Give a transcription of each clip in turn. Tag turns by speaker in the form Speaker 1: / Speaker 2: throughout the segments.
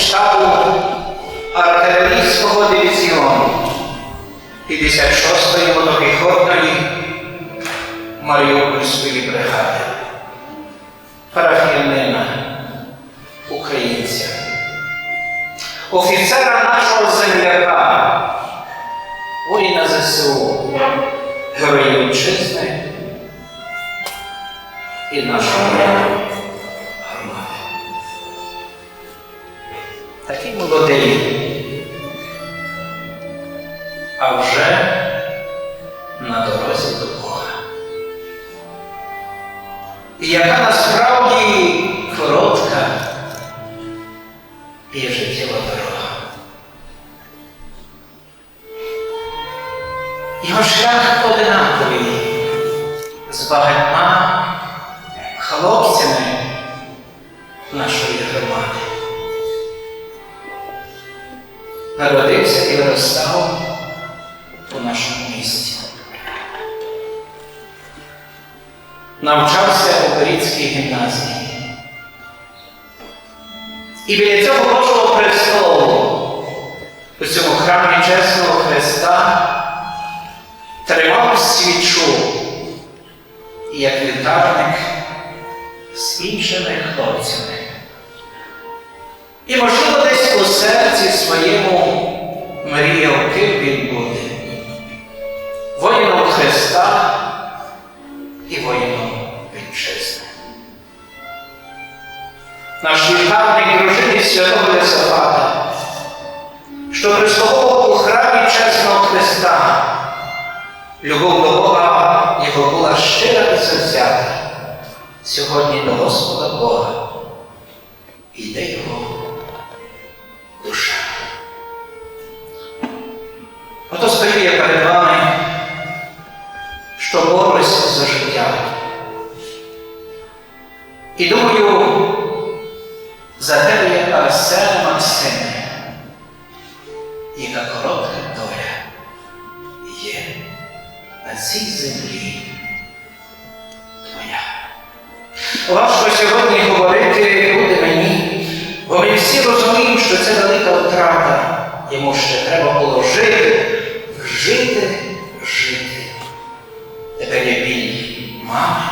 Speaker 1: штабу артилерійського дивізіону 56-ї мотопіхотної Маріупольської бригади, парафіянина, українця, офіцера нашого земляка, воїна ЗСУ, героїв вітчизни і нашої громади. А вже на дорозі до Бога. І яка насправді коротка є життєва дорога. Його шлях одинаковий з багатьма хлопцями нашої громади. Народився і виростав у нашому місті. Навчався у Борівській гімназії. І біля цього Божого престолу, у цьому храмі Чесного Христа, тримав свічу як вітарник з іншими хлопцями. І, можливо, десь у серці своєму мріяв, ким він буде. Воїном Христа і воїном вітчизни. Наш вітальник дружині святого Йосифата, що прислуговував у храмі чесного Христа, любов до Бога його була щира і завзята. Сьогодні до Господа Бога йде його Ото стою я перед вами, що борюсь за життя. І думаю, за тебе я Арсен Максиме, яка коротка доля є на цій землі твоя. Важко сьогодні говорити буде мені, бо ми всі розуміємо, що це велика втрата. Йому ще треба було жити, жити, жити. Тепер є біль мами,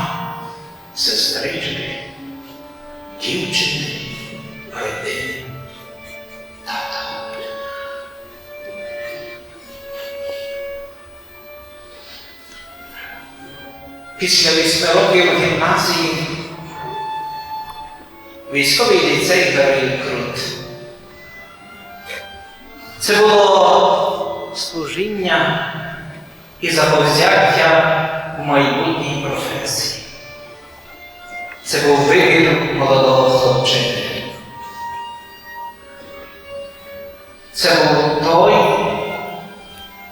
Speaker 1: сестрички, дівчини, родини, тата. Після восьми років гімназії військовий ліцей Героїв Крут. Це було служіння і заповзяття в майбутній професії. Це був вибір молодого хлопчини. Це був той,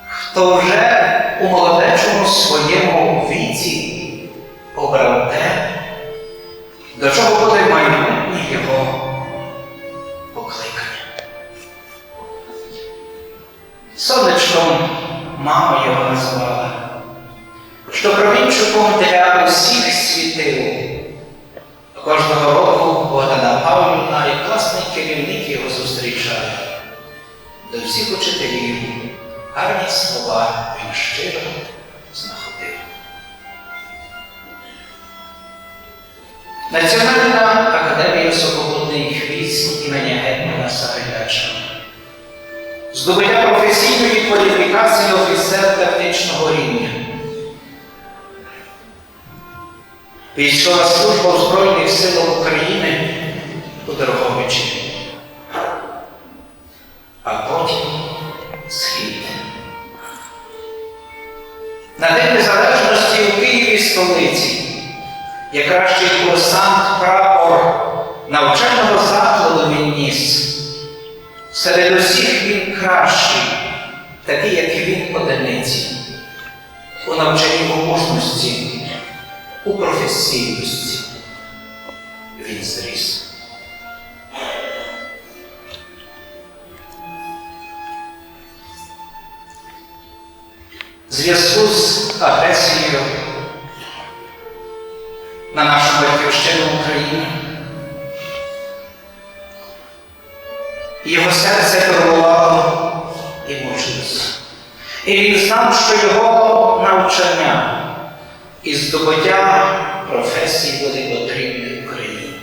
Speaker 1: хто вже у молодечому своєму мама його назвала, що промінчиком для усіх світив. Кожного року Богдана Павлівна і класний керівник його зустрічає. До всіх учителів гарні слова він щиро знаходив. Національна академія сухопутних військ імені Гетьмана Сагайдача. Здобуття професійної кваліфікації офіцер тактичного рівня. Військова служба Збройних силах України у Дрогобичі. А потім схід. На День Незалежності у Києві столиці як кращий курсант прапор навчального закладу він ніс. Серед усіх він кращий, такий, як він одиниці, у навчанні в у професійності. Він зріс. зв'язку з агресією на нашу батьківщину Україну. Його серце турбувало і мучилось. І він знав, що його навчання і здобуття професії були потрібні Україні.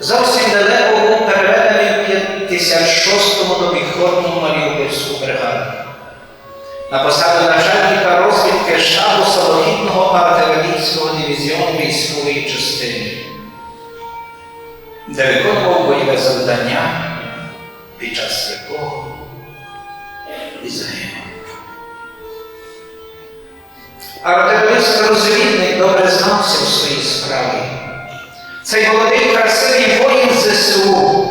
Speaker 1: Зовсім далеко був переведений в 56-му добіхотному Маріупольську бригаду. На посаду начальника розвідки штабу самохідного артилерійського дивізіону військової частини, де виконував бойове завдання, під час якого і загинув. Артилерист-розвідник добре знався в своїй справі. Цей молодий красивий воїн ЗСУ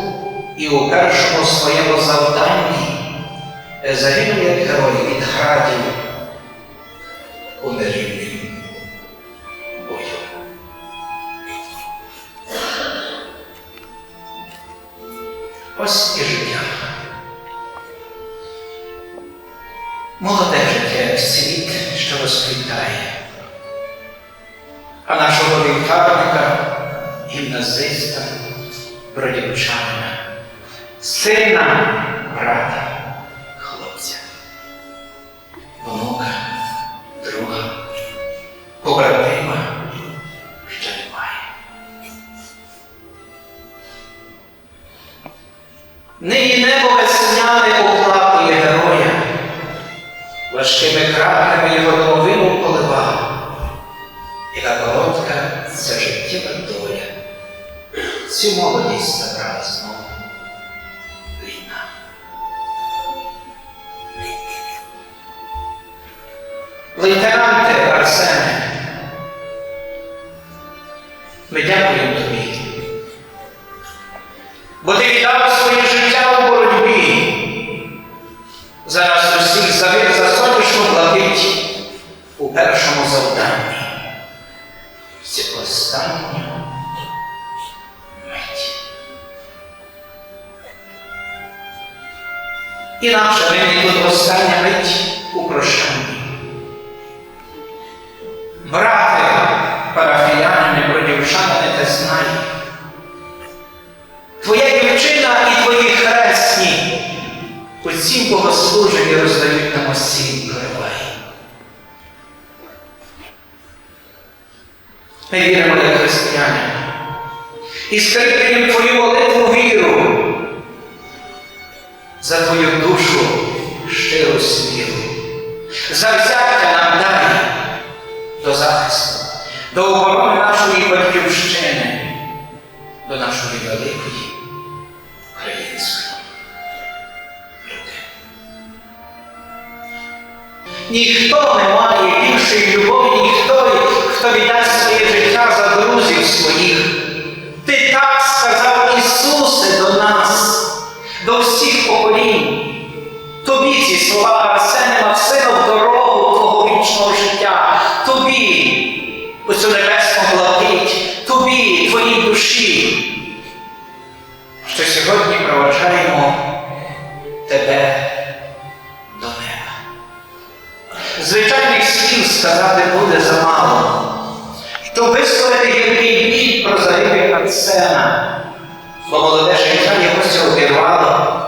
Speaker 1: і у першому своєму завданні загинув як герой від градів у нерівнім Ось і життя. Молоде життя світ, що розквітає. А нашого вівтарника, гімназиста, бродівчанина, сина брата, важкими краплями його домовину поливав. Яка коротка це життєва доля. Цю молодість забрала знову війна. Лейтенанте Арсене, ми дякуємо тобі, бо ти віддав Інакше нині тут остання мить у прощанні. Брате, парафіянини, бродівчанини, та знай, твоя дівчина і твої хресні у цім богослуженні роздають нам осінь кривай. Ми віримо, як християни. І скрипуємо твою молитву віру за твою душу щиру. За взяття нам дай до захисту, до оборони нашої батьківщини, до нашої великої української людини. Ніхто не має більшої любові, ніхто, хто віддасть своє життя за друзів своїх. Душі, що сьогодні проваджаємо тебе до неба. Звичайних слів сказати буде замало, щоб висловити гіркий біль про загибель Арсена, бо молоде життя його обірвало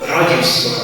Speaker 1: родівського,